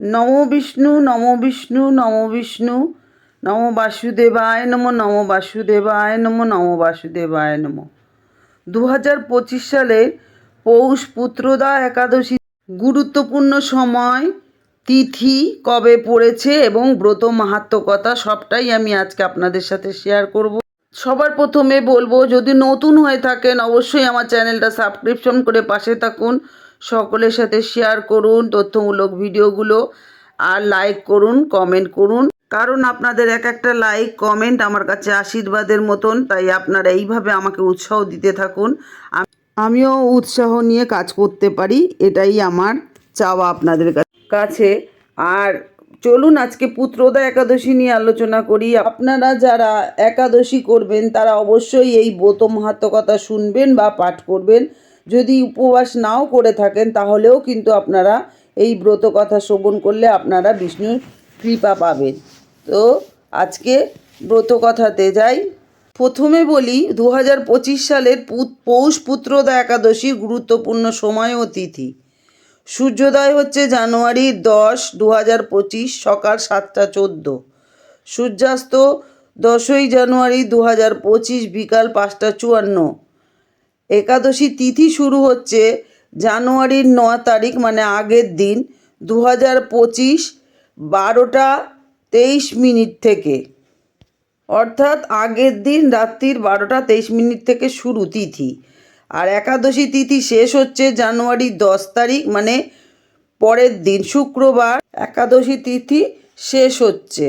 নম বিষ্ণু নম বিষ্ণু নম বিষ্ণু। নম বাসুদেবায় নম নম বাসুদেবায় নম নম বাসুদেবায় নম। দু হাজার পঁচিশ সালের পৌষ পুত্রদা একাদশী গুরুত্বপূর্ণ সময়, তিথি কবে পড়েছে এবং ব্রত মাহাত্ম কথা সবটাই আমি আজকে আপনাদের সাথে শেয়ার করব। সবার প্রথমে বলব, যদি নতুন হয়ে থাকেন, অবশ্যই আমার চ্যানেলটা সাবস্ক্রিপশন করে পাশে থাকুন। সকলের সাথে শেয়ার করুন তথ্যমূলক ভিডিওগুলো আর লাইক করুন কমেন্ট করুন। কারণ আপনাদের এক একটা লাইক কমেন্ট আমার কাছে আশীর্বাদের মতন, তাই আপনারা এইভাবে আমাকে উৎসাহ দিতে থাকুন। আমিও উৎসাহ নিয়ে কাজ করতে পারি, এটাই আমার চাওয়া আপনাদের কাছে। আর চলুন আজকে পুত্রদা একাদশী নিয়ে আলোচনা করি। আপনারা যারা একাদশী করবেন, তারা অবশ্যই এই ব্রত মাহাত্ম কথা শুনবেন বা পাঠ করবেন। যদি উপবাস নাও করে থাকেন, তাহলেও কিন্তু আপনারা এই ব্রত কথা শ্রবণ করলে আপনারা বিষ্ণুর কৃপা পাবেন। তো আজকে ব্রত কথাতে যাই। প্রথমে বলি দু হাজার পঁচিশ সালের পৌষ পুত্রদা একাদশী গুরুত্বপূর্ণ সময় ও তিথি। সূর্যোদয় হচ্ছে জানুয়ারি দশ দু হাজার পঁচিশ, সকাল সাতটা চোদ্দ। সূর্যাস্ত দশই জানুয়ারি দু হাজার পঁচিশ, বিকাল পাঁচটা চুয়ান্ন। একাদশী তিথি শুরু হচ্ছে জানুয়ারির ন তারিখ মানে আগের দিন দু হাজার পঁচিশ বারোটা তেইশ মিনিট থেকে। অর্থাৎ আগের দিন রাত্রির বারোটা তেইশ মিনিট থেকে শুরু তিথি। আর একাদশী তিথি শেষ হচ্ছে জানুয়ারি দশ তারিখ মানে পরের দিন, শুক্রবার। একাদশী তিথি শেষ হচ্ছে।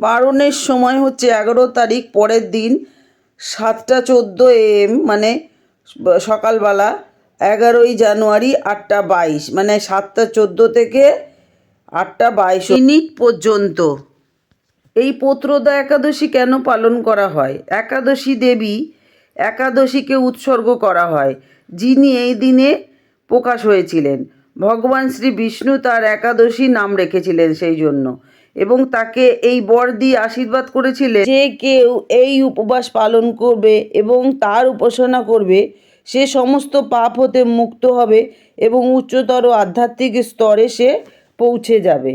পারণের সময় হচ্ছে এগারো তারিখ, পরের দিন সাতটা চোদ্দ এম মানে সকালবেলা এগারোই জানুয়ারি আটটা বাইশ মানে সাতটা চোদ্দ থেকে আটটা বাইশ মিনিট পর্যন্ত। এই পত্রদা একাদশী কেন পালন করা হয়? একাদশী দেবী একাদশীকে উৎসর্গ করা হয়, যিনি এই দিনে প্রকাশ হয়েছিলেন। ভগবান শ্রী বিষ্ণু তার একাদশী নাম রেখেছিলেন সেই জন্য। এবং তাকে এই বর দিয়ে আশীর্বাদ করেছিলেন যে কেউ এই উপবাস পালন করবে এবং তার উপাসনা করবে, সে সমস্ত পাপ হতে মুক্ত হবে এবং উচ্চতর আধ্যাত্মিক স্তরে সে পৌঁছে যাবে।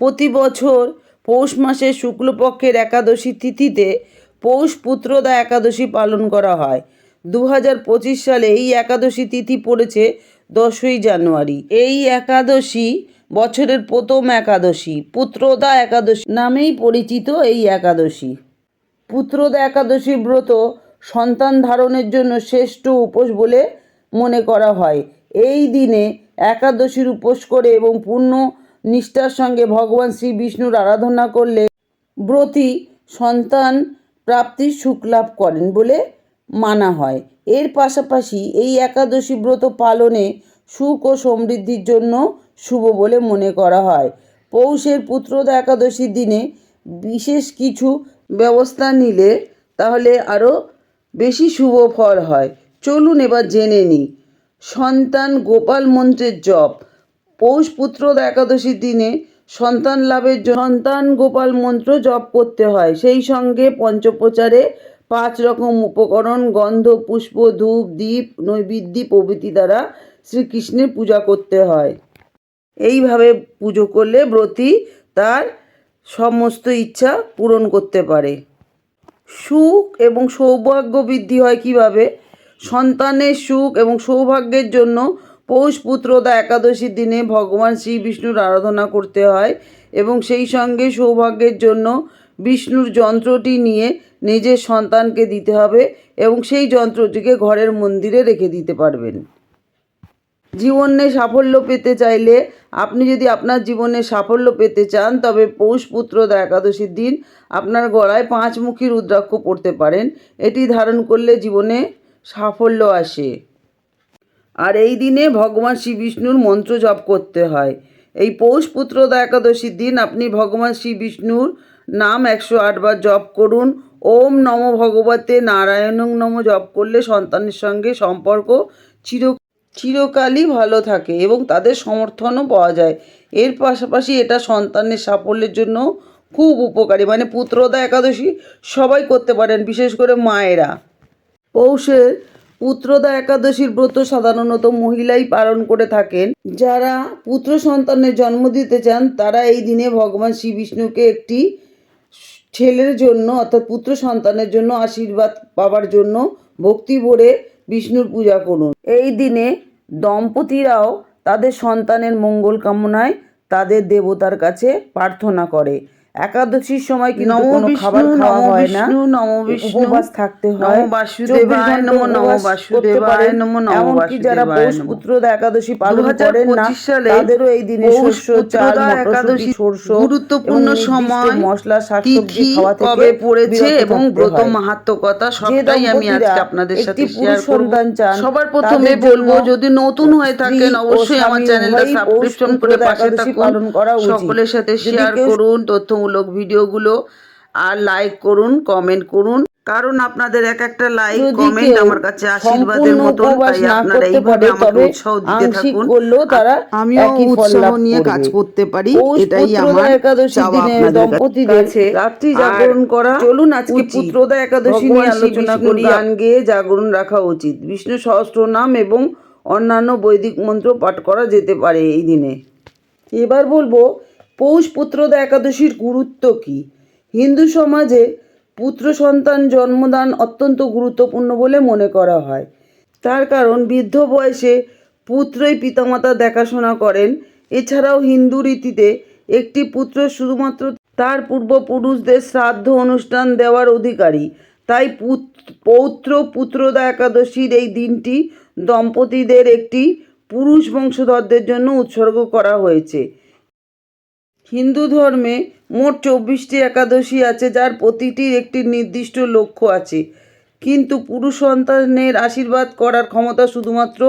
প্রতি বছর পৌষ মাসের শুক্লপক্ষের একাদশী তিথিতে পৌষ পুত্রদা একাদশী পালন করা হয়। দু হাজার পঁচিশ সালে এই একাদশী তিথি পড়েছে দশই জানুয়ারি। এই একাদশী বছরের প্রথম একাদশী, পুত্রদা একাদশী নামেই পরিচিত এই একাদশী। পুত্রদা একাদশী ব্রত সন্তান ধারণের জন্য শ্রেষ্ঠ উপোস বলে মনে করা হয়। এই দিনে একাদশীর উপোস করে এবং পূর্ণ নিষ্ঠার সঙ্গে ভগবান শ্রী বিষ্ণুর আরাধনা করলে ব্রতী সন্তান প্রাপ্তির সুখ লাভ করেন বলে মানা হয়। এর পাশাপাশি এই একাদশী ব্রত পালনে সুখ ও সমৃদ্ধির জন্য শুভ বলে মনে করা হয়। পৌষের পুত্রদা একাদশীর দিনে বিশেষ কিছু ব্যবস্থা নিলে তাহলে আরও বেশি শুভ ফল হয়। চলুন এবার জেনে নিই। সন্তান গোপাল মন্ত্রের জপ। পৌষ পুত্রদা একাদশীর দিনে সন্তান লাভের সন্তান গোপাল মন্ত্র জপ করতে হয়। সেই সঙ্গে পঞ্চপ্রচারে পাঁচ রকম উপকরণ, গন্ধ, পুষ্প, ধূপ দ্বীপ নৈবেদ্য প্রভৃতি দ্বারা শ্রীকৃষ্ণের পূজা করতে হয়। এইভাবে পুজো করলে ব্রতী তার সমস্ত ইচ্ছা পূরণ করতে পারে। সুখ এবং সৌভাগ্য বৃদ্ধি হয় কীভাবে? সন্তানের সুখ এবং সৌভাগ্যের জন্য পৌষ পুত্রদা একাদশীর দিনে ভগবান শ্রী বিষ্ণুর আরাধনা করতে হয় এবং সেই সঙ্গে সৌভাগ্যের জন্য বিষ্ণুর যন্ত্রটি নিয়ে নিজের সন্তানকে দিতে হবে এবং সেই যন্ত্রটিকে ঘরের মন্দিরে রেখে দিতে পারবেন। জীবনে সাফল্য পেতে চাইলে আপনি যদি আপনার জীবনে সাফল্য পেতে চান, তবে পৌষ পুত্রদা একাদশীর দিন আপনার গলায় পাঁচমুখী রুদ্রাক্ষ পড়তে পারেন। এটি ধারণ করলে জীবনে সাফল্য আসে। আর এই দিনে ভগবান শ্রী বিষ্ণুর মন্ত্র জপ করতে হয়। এই পৌষ পুত্রদা একাদশীর দিন আপনি ভগবান শ্রী বিষ্ণুর নাম একশো আটবার জপ করুন। ওম নম ভগবতে নারায়ণং নম জপ করলে সন্তানের সঙ্গে সম্পর্ক চির চিরকালই ভালো থাকে এবং তাদের সমর্থনও পাওয়া যায়। এর পাশাপাশি এটা সন্তানের সাফল্যের জন্য খুব উপকারী। মানে পুত্রদা একাদশী সবাই করতে পারেন, বিশেষ করে মায়েরা। পৌষের পুত্রদা একাদশীর ব্রত সাধারণত মহিলাই পালন করে থাকেন। যারা পুত্র সন্তানের জন্ম দিতে চান, তারা এই দিনে ভগবান শ্রী বিষ্ণুকে একটি ছেলের জন্য অর্থাৎ পুত্র সন্তানের জন্য আশীর্বাদ পাওয়ার জন্য ভক্তি ভরে বিষ্ণুর পূজা করুন। এই দিনে দম্পতিরাও তাদের সন্তানের মঙ্গল কামনায় তাদের দেবতার কাছে প্রার্থনা করে। একাদশীর সময় কিন্তু কোনো খাবার খাওয়া হয় না নমো বিষ্ণু, উপবাস থাকতে হয় নমো বাসুদেবায়, 24 ঘণ্টা নমো নমো বাসুদেবায়। নমো নমো এমনকি যারা পৌষ। পুত্রদা একাদশী পালন করেন না তাদেরও এই দিনে শস্য চাল একাদশী সরষ গুরুত্বপূর্ণ সময়, মশলা শাকসবজি খাওয়া থেকে কবে পড়েছে এবং ব্রত হয়। মাহাত্মকতা সবটাই আমি আজকে আপনাদের সাথে শেয়ার করব সন্তান চান, সবার প্রথমে বলব যদি নতুন হয়ে থাকেন অবশ্যই আমার চ্যানেলটা সাবস্ক্রিপশন করে পাশে থাকুন সকলের সাথে শেয়ার করুন করুন তথ্যমূলক ভিডিওগুলো আর লাইক করুন কমেন্ট করুন। কারণ আপনাদের এক একটা লাইক কমেন্ট আমার কাছে আশীর্বাদের উপবাস তাই আপনারা এইভাবে আমাকে উৎসাহ দিতে থাকুন। তারা আমিও উৎসাহ নিয়ে কাজ করতে পারি এটাই আমার একাদশীর চাওয়া দিনে আপনাদের দম্পতিদের কাছে রাত্রি জাগরণ করা চলুন আজকে। পুত্রদা একাদশী নিয়ে আলোচনা করি গান গেয়ে জাগরণ রাখা উচিত। বিষ্ণু সহস্র নাম এবং অন্যান্য বৈদিক মন্ত্র পাঠ করা যেতে পারে এই দিনে। এবার বলব পৌষ পুত্রদা একাদশীর গুরুত্ব কি? হিন্দু সমাজে পুত্র সন্তান জন্মদান অত্যন্ত গুরুত্বপূর্ণ বলে মনে করা হয়। তার কারণ, বৃদ্ধ বয়সে পুত্রই পিতামাতা দেখাশোনা করেন। এছাড়াও হিন্দু রীতিতে একটি পুত্র শুধুমাত্র তার পূর্বপুরুষদের শ্রাদ্ধ অনুষ্ঠান দেওয়ার অধিকারী। তাই পুত্র পৌত্র পুত্রদা একাদশীর এই দিনটি দম্পতিদের একটি পুরুষ বংশধরদের জন্য উৎসর্গ করা হয়েছে। হিন্দু ধর্মে মোট চব্বিশটি একাদশী আছে, যার প্রতিটির একটি নির্দিষ্ট লক্ষ্য আছে। কিন্তু পুরুষ সন্তানের আশীর্বাদ করার ক্ষমতা শুধুমাত্র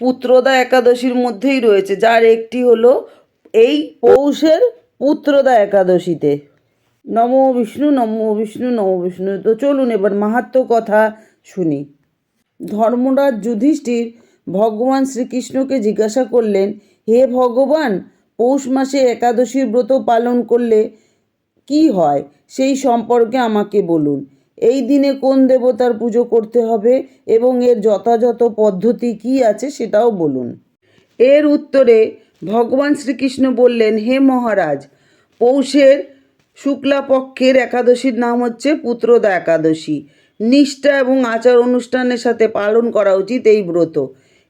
পুত্রদা একাদশীর মধ্যেই রয়েছে, যার একটি হলো এই পৌষের পুত্রদা একাদশীতে। নম বিষ্ণু নম বিষ্ণু নম বিষ্ণু। তো চলুন এবার মাহাত্ম কথা শুনি। ধর্মরাজ যুধিষ্ঠির ভগবান শ্রীকৃষ্ণকে জিজ্ঞাসা করলেন, হে ভগবান পৌষ মাসে একাদশীর ব্রত পালন করলে কি হয়, সেই সম্পর্কে আমাকে বলুন। এই দিনে কোন দেবতার পুজো করতে হবে এবং এর যথাযথ পদ্ধতি কি আছে সেটাও বলুন। এর উত্তরে ভগবান শ্রীকৃষ্ণ বললেন, হে মহারাজ, পৌষের শুক্লা পক্ষের একাদশীর নাম হচ্ছে পুত্রদা একাদশী। নিষ্ঠা এবং আচার অনুষ্ঠানের সাথে পালন করা উচিত এই ব্রত।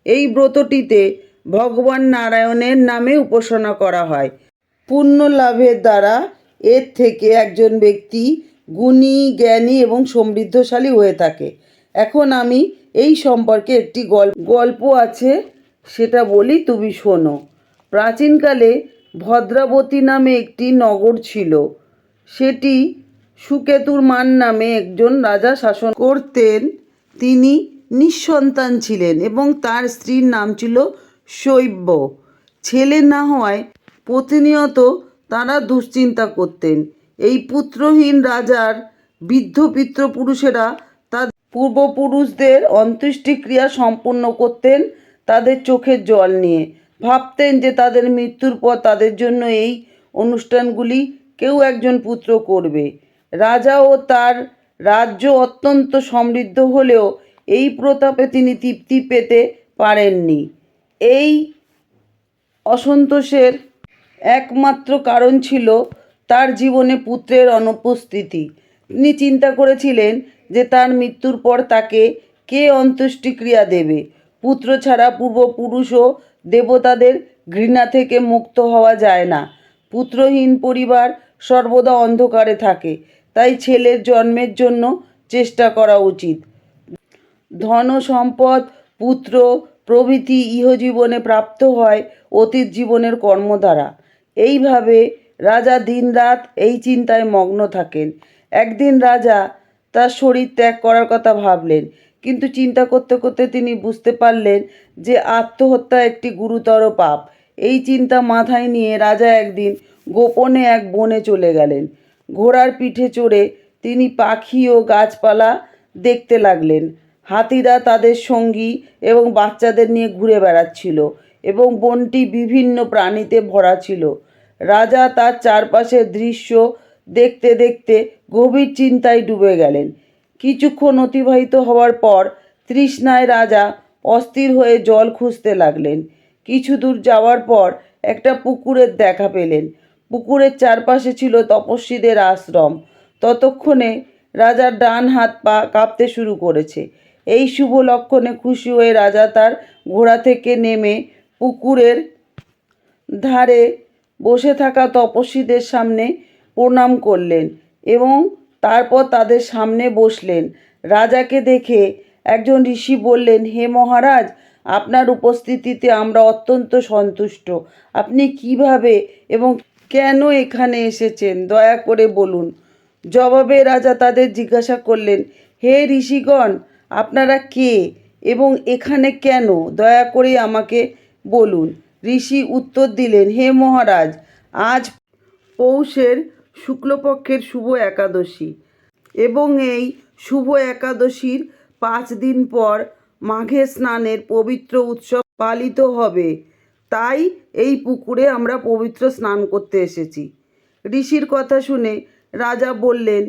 এই ব্রতটিতে ভগবান নারায়ণের নামে উপাসনা করা হয়। পুণ্য লাভের দ্বারা এর থেকে একজন ব্যক্তি গুণী, জ্ঞানী এবং সমৃদ্ধশালী হয়ে থাকে। এখন আমি এই সম্পর্কে একটি গল্প গল্প আছে, সেটা বলি, তুমি শোনো। প্রাচীনকালে ভদ্রাবতী নামে একটি নগর ছিল। সেটি সুকেতুর মান নামে একজন রাজা শাসন করতেন। তিনি নিঃসন্তান ছিলেন এবং তার স্ত্রীর নাম ছিল শৈব্য ছেলে না হওয়ায় প্রতিনিয়ত তারা দুশ্চিন্তা করতেন। এই পুত্রহীন রাজার বৃদ্ধ পিতৃপুরুষেরা তাদের পূর্বপুরুষদের অন্ত্যেষ্টিক্রিয়া সম্পূর্ণ করতেন তাদের চোখের জল নিয়ে। ভাবতেন যে তাদের মৃত্যুর পর তাদের জন্য এই অনুষ্ঠানগুলি কেউ একজন পুত্র করবে। রাজা ও তার রাজ্য অত্যন্ত সমৃদ্ধ হলেও এই প্রতাপে তিনি তৃপ্তি পেতে পারেননি। এই অসন্তোষের একমাত্র কারণ ছিল তার জীবনে পুত্রের অনুপস্থিতি। তিনি চিন্তা করেছিলেন যে তার মৃত্যুর পর তাকে কে অন্ত্যেষ্টিক্রিয়া দেবে? পুত্র ছাড়া পূর্বপুরুষ ও দেবতাদের ঘৃণা থেকে মুক্ত হওয়া যায় না। পুত্রহীন পরিবার সর্বদা অন্ধকারে থাকে, তাই ছেলের জন্মের জন্য চেষ্টা করা উচিত। ধন সম্পদ পুত্র প্রভৃতি ইহজীবনে প্রাপ্ত হয় অতীত জীবনের কর্ম দ্বারা এইভাবে রাজা দিনরাত এই চিন্তায় মগ্ন থাকেন। একদিন রাজা তার শরীর ত্যাগ করার কথা ভাবলেন, কিন্তু চিন্তা করতে করতে তিনি বুঝতে পারলেন যে আত্মহত্যা একটি গুরুতর পাপ। এই চিন্তা মাথায় নিয়ে রাজা একদিন গোপনে এক বনে চলে গেলেন। ঘোড়ার পিঠে চড়ে তিনি পাখি ও গাছপালা দেখতে লাগলেন। হাতিরা তাদের সঙ্গী এবং বাচ্চাদের নিয়ে ঘুরে বেড়াচ্ছিল এবং বনটি বিভিন্ন প্রাণীতে ভরা ছিল। রাজা তার চারপাশের দৃশ্য দেখতে দেখতে গভীর চিন্তায় ডুবে গেলেন। কিছুক্ষণ অতিবাহিত হওয়ার পর তৃষ্ণায় রাজা অস্থির হয়ে জল খুঁজতে লাগলেন। কিছু দূর যাওয়ার পর একটা পুকুরের দেখা পেলেন। পুকুরের চারপাশে ছিল তপস্বীদের আশ্রম। ততক্ষণে রাজার ডান হাত পা কাঁপতে শুরু করেছে এই শুভ লক্ষণে খুশি হয়ে রাজা তার ঘোড়া থেকে নেমে পুকুরের ধারে বসে থাকা তপস্বীদের সামনে প্রণাম করলেন এবং তারপর তাদের সামনে বসলেন। রাজাকে দেখে একজন ঋষি বললেন, হে মহারাজ, আপনার উপস্থিতিতে আমরা অত্যন্ত সন্তুষ্ট। আপনি কীভাবে এবং কেন এখানে এসেছেন? দয়া করে বলুন। জবাবে রাজা তাদের জিজ্ঞাসা করলেন, হে ঋষিগণ আপনারা কে এবং এখানে কেন? দয়া করে আমাকে বলুন। ঋষি উত্তর দিলেন, হে মহারাজ, আজ পৌষের শুক্লপক্ষের শুভ একাদশী এবং এই শুভ একাদশীর পাঁচ দিন পর মাঘে স্নানের পবিত্র উৎসব পালিত হবে। তাই এই পুকুরে আমরা পবিত্র স্নান করতে এসেছি। ঋষির কথা শুনে রাজা বললেন,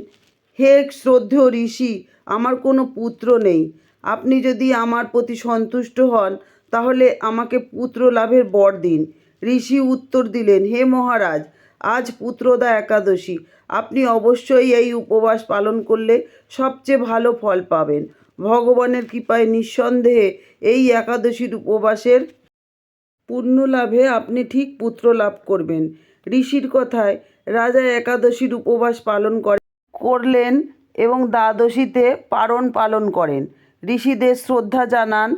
হে শ্রদ্ধেয় ঋষি আমার কোনো পুত্র নেই। আপনি যদি আমার প্রতি সন্তুষ্ট হন, তাহলে আমাকে পুত্র লাভের বর দিন। ঋষি উত্তর দিলেন, হে মহারাজ, আজ পুত্রদা একাদশী। আপনি অবশ্যই এই উপবাস পালন করলে সবচেয়ে ভালো ফল পাবেন। ভগবানের কৃপায় নিঃসন্দেহে এই একাদশীর উপবাসের পুণ্য লাভে আপনি ঠিক পুত্র লাভ করবেন। ঋষির কথায় রাজা একাদশীর উপবাস পালন করে, করলেন। এবং দ্বাদশীতে পারণ পালন করেন। ঋষিদের শ্রদ্ধা জানান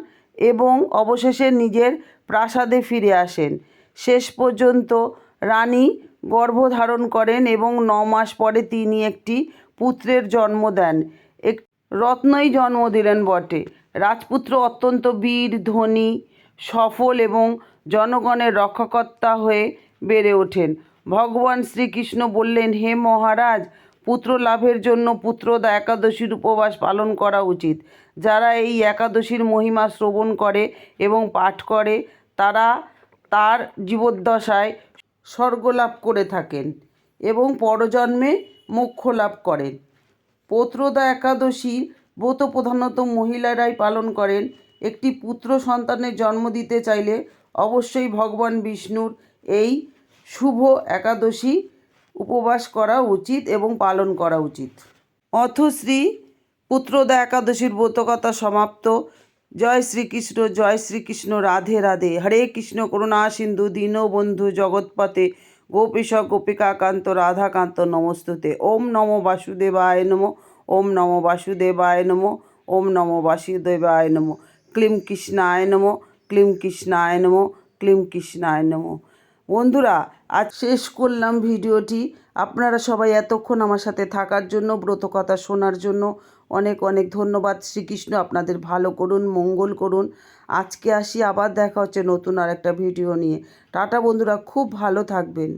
এবং অবশেষে নিজের প্রাসাদে ফিরে আসেন। শেষ পর্যন্ত রানী গর্ভধারণ করেন এবং ন মাস পরে তিনি একটি পুত্রের জন্ম দেন। এক রত্নই জন্ম দিলেন বটে। রাজপুত্র অত্যন্ত বীর, ধনী, সফল এবং জনগণের রক্ষাকর্তা হয়ে বেড়ে ওঠেন। ভগবান শ্রীকৃষ্ণ বললেন, হে মহারাজ পুত্র লাভের জন্য পুত্রদা একাদশীর উপবাস পালন করা উচিত। যারা এই একাদশীর মহিমা শ্রবণ করে এবং পাঠ করে, তারা তার জীবদ্দশায় স্বর্গ লাভ করে থাকেন এবং পরজন্মে মোক্ষ লাভ করেন। পৌত্রদা একাদশী ব্রত প্রধানত মহিলারাই পালন করেন। একটি পুত্র সন্তানের জন্ম দিতে চাইলে অবশ্যই ভগবান বিষ্ণুর এই শুভ একাদশী উপবাস করা উচিত এবং পালন করা উচিত। অথশ্রী পুত্রদা একাদশীর ব্রতকথা সমাপ্ত। জয় শ্রীকৃষ্ণ জয় শ্রীকৃষ্ণ, রাধে রাধে। হরে কৃষ্ণ, করুণা সিন্ধু দীনবন্ধু জগৎপতে গোপীশ, গোপিকাকান্ত, রাধাকান্ত, নমস্তুতে। ওম নমো বাসুদেবায় নমো। ওম নমো বাসুদেবায় নমো। ওম নমো বাসুদেবায় নমো। ক্লিম কৃষ্ণায় নমো। ক্লিম কৃষ্ণায় নমো। ক্লিম কৃষ্ণায় নমো। বন্ধুরা, আজ শেষ করলাম ভিডিওটি। আপনারা সবাই এতক্ষণ আমার সাথে থাকার জন্য ব্রতকথা শোনার জন্য অনেক অনেক ধন্যবাদ। শ্রীকৃষ্ণ আপনাদের ভালো করুন, মঙ্গল করুন। আজকে আসি, আবার দেখা হচ্ছে নতুন আর একটা ভিডিও নিয়ে। টাটা বন্ধুরা, খুব ভালো থাকবেন।